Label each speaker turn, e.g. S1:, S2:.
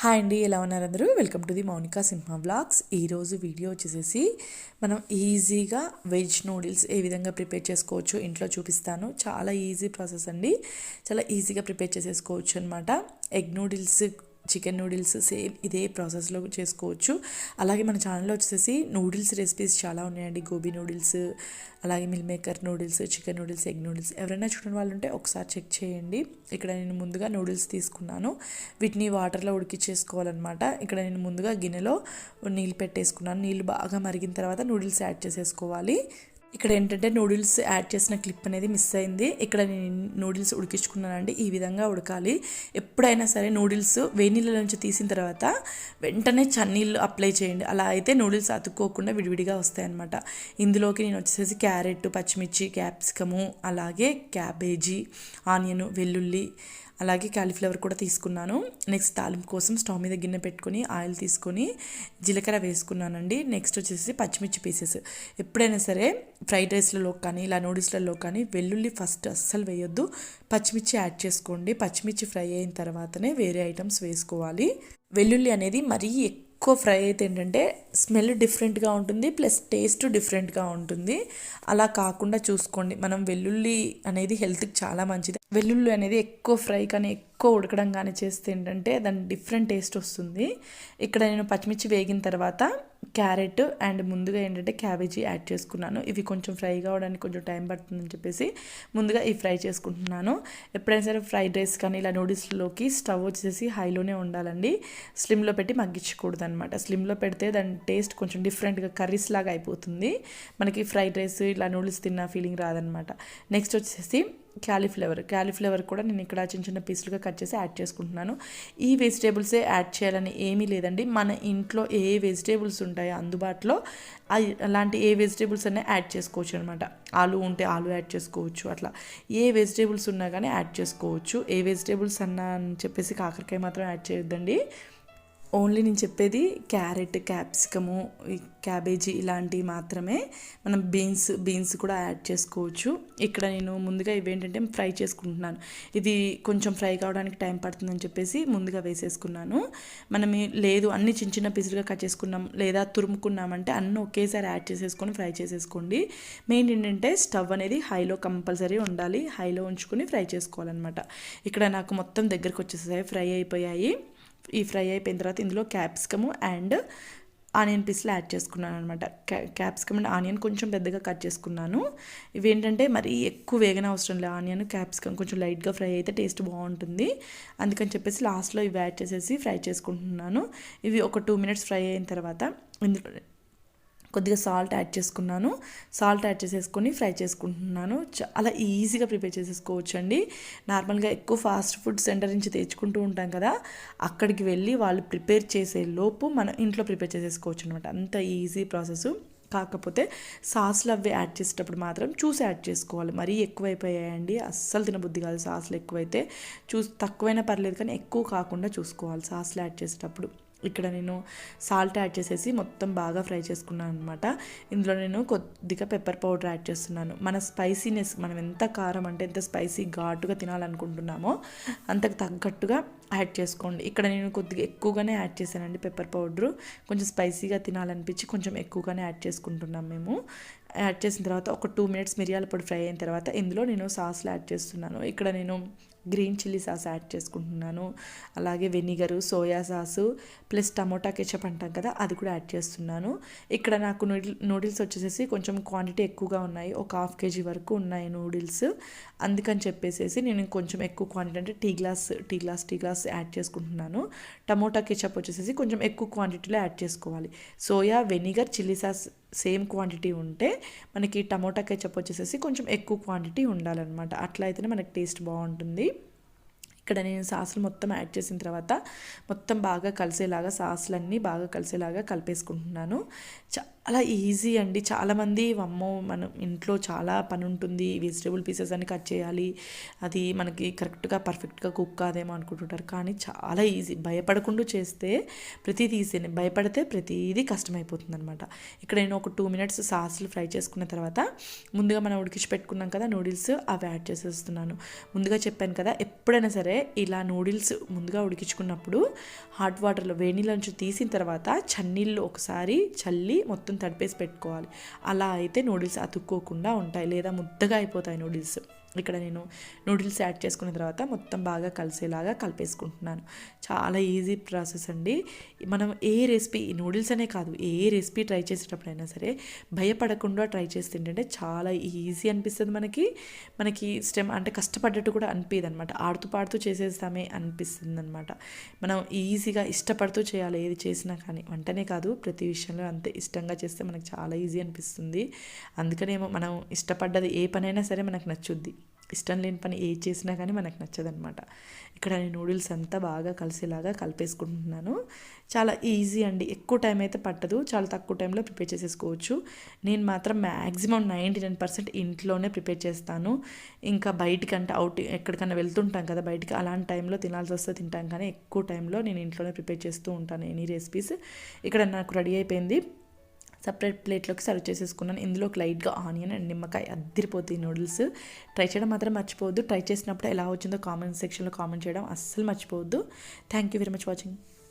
S1: Hi అండి ఎలా ఉన్నారు అందరూ? Welcome to the Mounika Simha blogs ఈరోజు వీడియో వచ్చేసేసి మనం ఈజీగా వెజ్ నూడిల్స్ ఏ విధంగా ప్రిపేర్ చేసుకోవచ్చు ఇంట్లో చూపిస్తాను. చాలా ఈజీ ప్రాసెస్ అండి. చాలా ఈజీగా ప్రిపేర్ చేసేసుకోవచ్చు అనమాట egg noodles chicken noodles same ఇదే ప్రాసెస్లో చేసుకోవచ్చు. అలాగే మన ఛానల్లో వచ్చేసి నూడిల్స్ రెసిపీస్ చాలా ఉన్నాయండి. గోబీ నూడిల్స్ అలాగే meal maker noodles chicken noodles egg noodles ఎవరైనా చూడని వాళ్ళు ఉంటే ఒకసారి చెక్ చేయండి. ఇక్కడ నేను ముందుగా నూడిల్స్ తీసుకున్నాను. వీటిని వాటర్లో ఉడికించేసుకోవాలన్నమాట ఇక్కడ నేను ముందుగా గిన్నెలో నీళ్ళు పెట్టేసుకున్నాను. నీళ్ళు బాగా మరిగిన తర్వాత నూడిల్స్ యాడ్ చేసేసుకోవాలి. ఇక్కడ ఏంటంటే నూడిల్స్ యాడ్ చేసిన క్లిప్ అనేది మిస్ అయింది. ఇక్కడ నేను నూడిల్స్ ఉడికించుకున్నానండి. ఈ విధంగా ఉడకాలి. ఎప్పుడైనా సరే నూడిల్స్ వేడి నీళ్ళ నుంచి తీసిన తర్వాత వెంటనే చన్నీళ్ళు అప్లై చేయండి. అలా అయితే నూడిల్స్ అతుక్కోకుండా విడివిడిగా వస్తాయన్నమాట. ఇందులోకి నేను వచ్చేసి క్యారెట్ పచ్చిమిర్చి క్యాప్సికము అలాగే క్యాబేజీ ఆనియన్ వెల్లుల్లి అలాగే క్యాలీఫ్లవర్ కూడా తీసుకున్నాను. నెక్స్ట్ తాలింపు కోసం స్టవ్ మీద గిన్నె పెట్టుకొని ఆయిల్ తీసుకొని జీలకర్ర వేసుకున్నానండి. నెక్స్ట్ వచ్చేసి పచ్చిమిర్చి పీసెస్ ఎప్పుడైనా సరే ఫ్రైడ్ రైస్లలో కానీ ఇలా నూడిల్స్లలో కానీ వెల్లుల్లి ఫస్ట్ అస్సలు వేయొద్దు. పచ్చిమిర్చి యాడ్ చేసుకోండి. పచ్చిమిర్చి ఫ్రై అయిన తర్వాతనే వేరే ఐటమ్స్ వేసుకోవాలి. వెల్లుల్లి అనేది మరీ ఎక్కువ ఎక్కువ ఫ్రై అయితే ఏంటంటే స్మెల్ డిఫరెంట్గా ఉంటుంది ప్లస్ టేస్ట్ డిఫరెంట్గా ఉంటుంది. అలా కాకుండా చూసుకోండి. మనం వెల్లుల్లి అనేది హెల్త్కి చాలా మంచిది. వెల్లుల్లి అనేది ఎక్కువ ఫ్రై కానీ ఎక్కువ ఉడకడం కానీ చేస్తే ఏంటంటే దాని డిఫరెంట్ టేస్ట్ వస్తుంది. ఇక్కడ నేను పచ్చిమిర్చి వేగిన తర్వాత క్యారెట్ అండ్ ముందుగా ఏంటంటే క్యాబేజీ యాడ్ చేసుకున్నాను. ఇవి కొంచెం ఫ్రై కావడానికి కొంచెం టైం పడుతుందని చెప్పేసి ముందుగా ఈ ఫ్రై చేసుకుంటున్నాను. ఎప్పుడైనా సరే ఫ్రైడ్ రైస్ కానీ ఇలా నూడిల్స్లోకి స్టవ్ వచ్చేసి హైలోనే ఉండాలండి. స్లిమ్లో పెట్టి మగ్గించకూడదు అనమాట స్లిమ్లో పెడితే దాని టేస్ట్ కొంచెం డిఫరెంట్గా కర్రీస్ లాగా అయిపోతుంది. మనకి ఫ్రైడ్ రైస్ ఇలా నూడిల్స్ తిన్న ఫీలింగ్ రాదనమాట నెక్స్ట్ వచ్చేసి క్యాలీఫ్లవర్. క్యాలీఫ్లవర్ కూడా నేను ఇక్కడ చిన్న చిన్న పీసులుగా కట్ చేసి యాడ్ చేసుకుంటున్నాను. ఈ వెజిటేబుల్సే యాడ్ చేయాలని ఏమీ లేదండి. మన ఇంట్లో ఏ వెజిటేబుల్స్ ఉంటాయో అందుబాటులో అలాంటి ఏ వెజిటేబుల్స్ అనే యాడ్ చేసుకోవచ్చు అనమాట ఆలు ఉంటే ఆలు యాడ్ చేసుకోవచ్చు అట్లా. ఏ వెజిటేబుల్స్ ఉన్నా కానీ యాడ్ చేసుకోవచ్చు. ఏ వెజిటేబుల్స్ అన్నా అని చెప్పేసి కాకరకాయ మాత్రం యాడ్ చేయొద్దండి. ఓన్లీ నేను చెప్పేది క్యారెట్ క్యాప్సికము క్యాబేజీ ఇలాంటివి మాత్రమే. మనం బీన్స్ బీన్స్ కూడా యాడ్ చేసుకోవచ్చు. ఇక్కడ నేను ముందుగా ఇవేంటంటే ఫ్రై చేసుకుంటున్నాను. ఇది కొంచెం ఫ్రై కావడానికి టైం పడుతుందని చెప్పేసి ముందుగా వేసేసుకున్నాను. మనం లేదు అన్ని చిన్న చిన్న పీసులుగా కట్ చేసుకున్నాం లేదా తురుముకున్నామంటే అన్నీ ఒకేసారి యాడ్ చేసేసుకొని ఫ్రై చేసేసుకోండి. మెయిన్ ఏంటంటే స్టవ్ అనేది హైలో కంపల్సరీ ఉండాలి. హైలో ఉంచుకొని ఫ్రై చేసుకోవాలన్నమాట. ఇక్కడ నాకు మొత్తం దగ్గరకు వచ్చేసాయి ఫ్రై అయిపోయాయి. ఈ ఫ్రై అయిపోయిన తర్వాత ఇందులో క్యాప్సికము అండ్ ఆనియన్ పీస్లు యాడ్ చేసుకున్నాను అనమాట క్యాప్సికమ్ అండ్ ఆనియన్ కొంచెం పెద్దగా కట్ చేసుకున్నాను. ఇవి ఏంటంటే మరీ ఎక్కువ వేగన అవసరం లేదు ఆనియన్ క్యాప్సికమ్ కొంచెం లైట్గా ఫ్రై అయితే టేస్ట్ బాగుంటుంది. అందుకని చెప్పేసి లాస్ట్లో ఇవి యాడ్ చేసేసి ఫ్రై చేసుకుంటున్నాను. ఇవి ఒక టూ మినిట్స్ ఫ్రై అయిన తర్వాత ఇందులో కొద్దిగా సాల్ట్ యాడ్ చేసుకున్నాను. సాల్ట్ యాడ్ చేసేసుకొని ఫ్రై చేసుకుంటున్నాను. చాలా ఈజీగా ప్రిపేర్ చేసేసుకోవచ్చు అండి నార్మల్గా ఎక్కువ ఫాస్ట్ ఫుడ్ సెంటర్ నుంచి తెచ్చుకుంటూ ఉంటాం కదా అక్కడికి వెళ్ళి వాళ్ళు ప్రిపేర్ చేసే లోపు మనం ఇంట్లో ప్రిపేర్ చేసేసుకోవచ్చు అనమాట అంత ఈజీ ప్రాసెస్. కాకపోతే సాస్లు అవి యాడ్ చేసేటప్పుడు మాత్రం చూసి యాడ్ చేసుకోవాలి. మరీ ఎక్కువైపోయాయండి. అస్సలు తినబుద్ధి కాదు సాస్లు ఎక్కువైతే. చూసి తక్కువైనా పర్లేదు కానీ ఎక్కువ కాకుండా చూసుకోవాలి సాస్లు యాడ్ చేసేటప్పుడు. ఇక్కడ నేను సాల్ట్ యాడ్ చేసేసి మొత్తం బాగా ఫ్రై చేసుకున్నాను అనమాట ఇందులో నేను కొద్దిగా పెప్పర్ పౌడర్ యాడ్ చేస్తున్నాను. మన స్పైసీనెస్ మనం ఎంత కారం అంటే ఎంత స్పైసీ ఘాటుగా తినాలనుకుంటున్నామో అంతకు తగ్గట్టుగా యాడ్ చేసుకోండి. ఇక్కడ నేను కొద్దిగా ఎక్కువగానే యాడ్ చేశానండి పెప్పర్ పౌడరు కొంచెం స్పైసీగా తినాలనిపించి కొంచెం ఎక్కువగానే యాడ్ చేసుకుంటున్నాం మేము. యాడ్ చేసిన తర్వాత ఒక టూ మినిట్స్ మిరియాల పొడి ఫ్రై అయిన తర్వాత ఇందులో నేను సాస్లు యాడ్ చేస్తున్నాను. ఇక్కడ నేను గ్రీన్ చిల్లీ సాస్ యాడ్ చేసుకుంటున్నాను. అలాగే vinegar soya sauce plus tomato ketchup అంటాం కదా అది కూడా యాడ్ చేస్తున్నాను. ఇక్కడ నాకు నూడిల్ నూడిల్స్ వచ్చేసి కొంచెం క్వాంటిటీ ఎక్కువగా ఉన్నాయి. ఒక హాఫ్ కేజీ వరకు ఉన్నాయి నూడిల్స్. అందుకని చెప్పేసి నేను కొంచెం ఎక్కువ క్వాంటిటీ అంటే tea glass tea glass tea glass add చేసుకుంటున్నాను. టమోటా కెచప్ వచ్చేసి కొంచెం ఎక్కువ క్వాంటిటీలో యాడ్ చేసుకోవాలి. Soya vinegar chilli sauce same quantity ఉంటే మనకి టమోటా కెచప్ వచ్చేసేసి కొంచెం ఎక్కువ క్వాంటిటీ ఉండాలన్నమాట. అట్లా అయితేనే మనకి టేస్ట్ బాగుంటుంది. ఇక్కడ నేను సాసులు మొత్తం యాడ్ చేసిన తర్వాత మొత్తం బాగా కలిసేలాగా సాసులన్నీ బాగా కలిసేలాగా కలిపేసుకుంటున్నాను. అలా ఈజీ అండి. చాలామంది అమ్మో మనం ఇంట్లో చాలా పని ఉంటుంది వెజిటేబుల్ పీసెస్ అని కట్ చేయాలి అది మనకి కరెక్ట్గా పర్ఫెక్ట్గా కుక్ కాదేమో అనుకుంటుంటారు. కానీ చాలా ఈజీ. భయపడకుండా చేస్తే ప్రతిదీ ఈజీనే భయపడితే ప్రతిదీ కష్టమైపోతుంది అనమాట ఇక్కడ నేను ఒక టూ మినిట్స్ సాసులు ఫ్రై చేసుకున్న తర్వాత ముందుగా మనం ఉడికించి పెట్టుకున్నాం కదా నూడిల్స్ అవి యాడ్ చేసేస్తున్నాను. ముందుగా చెప్పాను కదా ఎప్పుడైనా సరే ఇలా నూడిల్స్ ముందుగా ఉడికించుకున్నప్పుడు హాట్ వాటర్లో వేడి నుంచి తీసిన తర్వాత చన్నీళ్ళు ఒకసారి చల్లి మొత్తం తడిపేసి పెట్టుకోవాలి. అలా అయితే నూడిల్స్ అతుక్కోకుండా ఉంటాయి. లేదా ముద్దగా అయిపోతాయి నూడిల్స్. ఇక్కడ నేను నూడిల్స్ యాడ్ చేసుకున్న తర్వాత మొత్తం బాగా కలిసేలాగా కలిపేసుకుంటున్నాను. చాలా ఈజీ ప్రాసెస్ అండి. మనం ఏ రెసిపీ నూడిల్స్ అనే కాదు ఏ రెసిపీ ట్రై చేసేటప్పుడైనా సరే భయపడకుండా ట్రై చేసి తింటే చాలా ఈజీ అనిపిస్తుంది మనకి. మనకి ఇష్టం అంటే కష్టపడ్డట్టు కూడా అనిపించదు అనమాట ఆడుతూ పాడుతూ చేసేస్తామే అనిపిస్తుంది అనమాట మనం ఈజీగా ఇష్టపడుతూ చేయాలి ఏది చేసినా కానీ. వంటనే కాదు ప్రతి విషయంలో అంతే ఇష్టంగా చేస్తే మనకు చాలా ఈజీ అనిపిస్తుంది. అందుకనేమో మనం ఇష్టపడ్డది ఏ పనైనా సరే మనకు నచ్చుద్ది. ఇష్టం లేని పని ఏ చేసినా కానీ మనకు నచ్చదనమాట ఇక్కడ నేను నూడిల్స్ అంతా బాగా కలిసేలాగా కలిపేసుకుంటున్నాను. చాలా ఈజీ అండి. ఎక్కువ టైం అయితే పట్టదు. చాలా తక్కువ టైంలో ప్రిపేర్ చేసేసుకోవచ్చు. నేను మాత్రం మ్యాక్సిమం నైంటీ నైన్ పర్సెంట్ ఇంట్లోనే ప్రిపేర్ చేస్తాను. ఇంకా బయటికంటే అవుట్ ఎక్కడికన్నా వెళ్తుంటాం కదా బయటికి అలాంటి టైంలో తినాల్సి వస్తే తింటాం. కానీ ఎక్కువ టైంలో నేను ఇంట్లోనే ప్రిపేర్ చేస్తూ ఉంటాను ఎనీ రెసిపీస్. ఇక్కడ నాకు రెడీ అయిపోయింది. సపరేట్ ప్లేట్లోకి సర్వ్ చేసేసుకున్నాను. ఇందులోకి లైట్గా ఆనియన్ అండ్ నిమ్మకాయ అద్దరిపోతాయి నూడిల్స్. ట్రై చేయడం మాత్రం మర్చిపోవద్దు. ట్రై చేసినప్పుడు ఎలా వచ్చిందో కామెంట్ సెక్షన్లో కామెంట్ చేయడం అస్సలు మర్చిపోవద్దు. Thank you very much watching